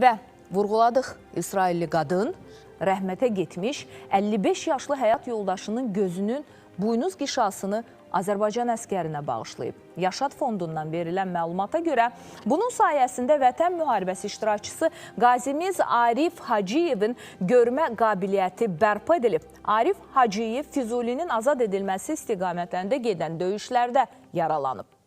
Və vurğuladıq, İsrailli qadın rəhmətə getmiş 55 yaşlı həyat yoldaşının gözünün buynuz qişasını Azərbaycan əskərinə bağışlayıb. Yaşad fondundan verilən məlumata görə bunun sayəsində Vətən müharibəsi iştirakçısı qazimiz Arif Hacıyevin görmə qabiliyyəti bərpa edilib. Arif Hacıyev Füzulinin azad edilməsi istiqamətlərində gedən döyüşlərdə yaralanıb.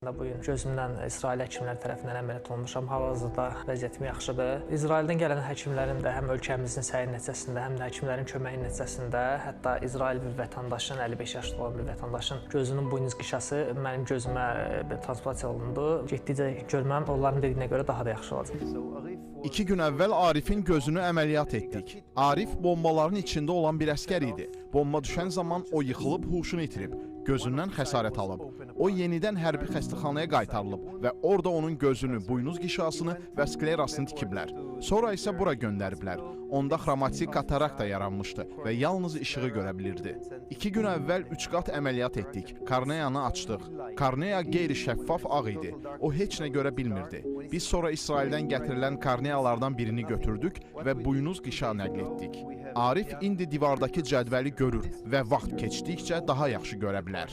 Bu gün gözümdən İsrail həkimləri tərəfindən əməliyyat olunmuşam. Hal-hazırda vəziyyətim yaxşıdır. İsraildən gələn həkimlərin də həm ölkəmizin səyi nəticəsində, həm də həkimlərin köməyi nəticəsində, hətta İsrail bir vətəndaşın, 55 yaşlı olan bir vətəndaşın gözünün buynuz qişası mənim gözümə e, transplantasiya olundu. Getdikcə görməm onların dediyinə görə daha da yaxşı olacaq. İki gün əvvəl Arifin gözünü əməliyyat etdik. Arif bombaların içində olan bir əskər idi. Bomba düşən zaman o yıxılıb huşunu itirib, gözündən xəsarət alıb. O yenidən hərbi xəstəxanaya qaytarılıb və orada onun gözünü, buynuz qişasını və sklerasını tikiblər. Sonra isə bura göndəriblər. Onda xromatik katarakta yaranmışdı və yalnız işığı görə bilirdi. İki gün əvvəl üç qat əməliyyat etdik. Korneyanı açdıq. Korneya qeyri-şəffaf ağ idi. O heç nə görə bilmirdi. Biz sonra İsraildən gətirilən korneyalardan birini götürdük və buynuz qişa nəql etdik. Arif indi divardakı cədvəli görür və vaxt keçdikcə daha yaxşı görə bilər.